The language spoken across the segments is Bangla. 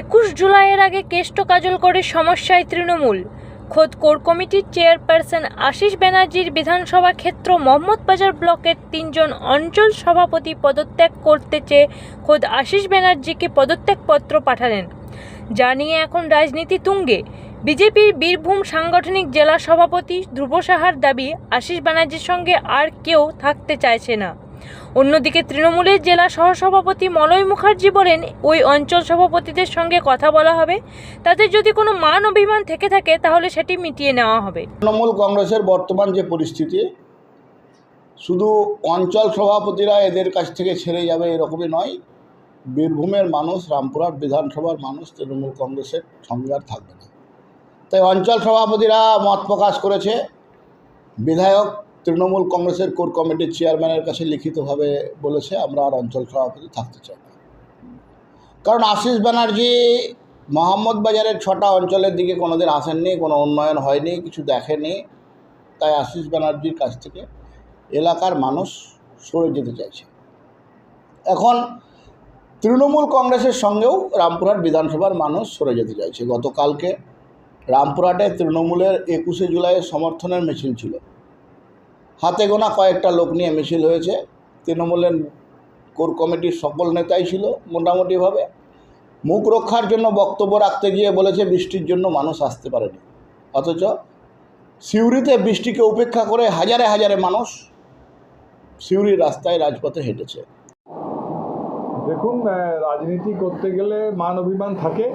একুশ জুলাইয়ের আগে কেষ্ট কাজল করে সমস্যায় তৃণমূল। খোদ কোর কমিটির চেয়ারপারসন আশিস ব্যানার্জির বিধানসভা ক্ষেত্র মোহাম্মদবাজার ব্লকের তিনজন অঞ্চল সভাপতি পদত্যাগ করতে চেয়ে খোদ আশিস ব্যানার্জিকে পদত্যাগপত্র পাঠালেন। যা নিয়ে এখন রাজনীতি তুঙ্গে। বিজেপির বীরভূম সাংগঠনিক জেলা সভাপতি ধ্রুব সাহার দাবি, আশিস ব্যানার্জির সঙ্গে আর কেউ থাকতে চাইছে না। অন্যদিকে তৃণমূলের জেলা সহসভাপতি মলয় মুখার্জি বলেন, ওই অঞ্চল সভাপতিদের সঙ্গে কথা বলা হবে। তাদের যদি কোনো মান অভিমান থেকে থাকে, তাহলে সেটি মিটিয়ে নেওয়া হবে। তৃণমূল কংগ্রেসের বর্তমান যে পরিস্থিতি, শুধু অঞ্চল সভাপতিরা এদের কাছ থেকে ছেড়ে যাবে এরকমই নয়, বীরভূমের মানুষ, রামপুরহাট বিধানসভার মানুষ তৃণমূল কংগ্রেসের সঙ্গে আর থাকবে না। তাই অঞ্চল সভাপতিরা মত প্রকাশ করেছে, বিধায়ক তৃণমূল কংগ্রেসের কোর কমিটির চেয়ারম্যানের কাছে লিখিতভাবে বলেছে, আমরা আর অঞ্চল সভাপতি থাকতে চাই না। কারণ আশিস ব্যানার্জি মোহাম্মদ বাজারের ছটা অঞ্চলের দিকে কোনোদিন আসেননি, কোনো উন্নয়ন হয়নি, কিছু দেখেনি। তাই আশিস ব্যানার্জির কাছ থেকে এলাকার মানুষ সরে যেতে চাইছে। এখন তৃণমূল কংগ্রেসের সঙ্গেও রামপুরহাট বিধানসভার মানুষ সরে যেতে চাইছে। গতকালকে রামপুরহাটে তৃণমূলের একুশে জুলাইয়ের সমর্থনের মিছিল ছিল। হাতে গোনা কয়েকটা লোক নিয়ে মিছিল হয়েছে। তৃণমূলের কোর কমিটির সকল নেতাই ছিল মোটামুটিভাবে। মুখ রক্ষার জন্য বক্তব্য রাখতে গিয়ে বলেছে, বৃষ্টির জন্য মানুষ আসতে পারেনি। অথচ সিউড়িতে বৃষ্টিকে উপেক্ষা করে হাজারে হাজারে মানুষ সিউড়ির রাস্তায় রাজপথে হেঁটেছে। দেখুন রাজনীতি করতে গেলে মান অভিমান থাকে।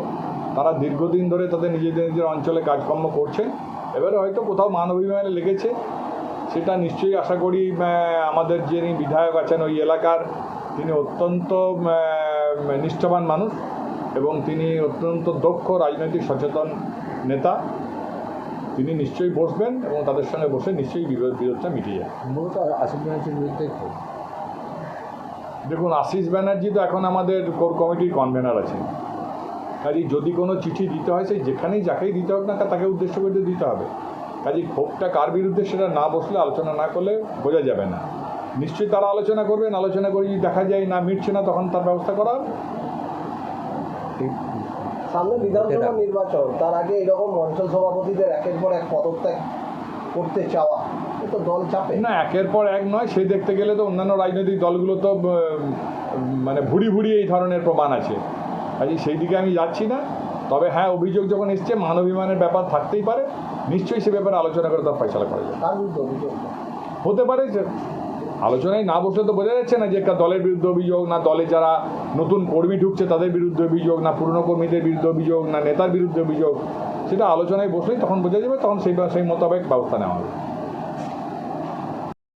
তারা দীর্ঘদিন ধরে তাদের নিজেদের নিজের অঞ্চলে কাজকর্ম করছেন। এবারে হয়তো কোথাও মান অভিমানে লেগেছে। সেটা নিশ্চয়ই আশা করি আমাদের যিনি বিধায়ক আছেন ওই এলাকার তিনি অত্যন্ত নিষ্ঠাবান মানুষ এবং তিনি অত্যন্ত দক্ষ রাজনৈতিক সচেতন নেতা। তিনি নিশ্চয়ই বসবেন এবং তাদের সঙ্গে বসে নিশ্চয়ই বিরোধ বিরোধটা মিটে যাবে। মূলত আশিস ব্যানার্জির বিরুদ্ধে দেখুন আশিস ব্যানার্জি তো এখন আমাদের কোর কমিটির কনভেনার আছেন। কাজেই যদি কোনো চিঠি দিতে হয় সেই যেখানেই যাকেই দিতে হোক না তাকে উদ্দেশ্য করে দিতে হবে। কাজেই ক্ষোভটা কার বিরুদ্ধে সেটা না বসলে আলোচনা না করলে বোঝা যাবে না। নিশ্চয়ই তারা আলোচনা করবেন আলোচনা করে যদি দেখা যায় না মিটছে না তখন তার ব্যবস্থা করা হবে সামনে বিধানসভা নির্বাচন তার আগে এরকম অঞ্চল সভাপতিদের একের পর এক পদত্যাগ করতে চাওয়া তো দল চাপে। না একের পর এক নয় সেই দেখতে গেলে তো অন্যান্য রাজনৈতিক দলগুলো তো মানে ভুড়ি ভুড়ি এই ধরনের প্রমাণ আছে। কাজেই সেই দিকে আমি যাচ্ছি না। তবে হ্যাঁ অভিযোগ যখন এসছে মানবিমানের ব্যাপার থাকতেই পারে। নিশ্চয়ই সে ব্যাপারে আলোচনা করে তার ফয়সলা করা যাবে। হতে পারে যে আলোচনায় না বসলে তো বোঝা যাচ্ছে না যে একটা দলের বিরুদ্ধে অভিযোগ না দলে যারা নতুন কর্মী ঢুকছে তাদের বিরুদ্ধে অভিযোগ না পুরনো কর্মীদের বিরুদ্ধে অভিযোগ না নেতার বিরুদ্ধে অভিযোগ। সেটা আলোচনায় বসলেই তখন বোঝা যাবে তখন সেই সেই মোতাবেক ব্যবস্থা নেওয়া হবে।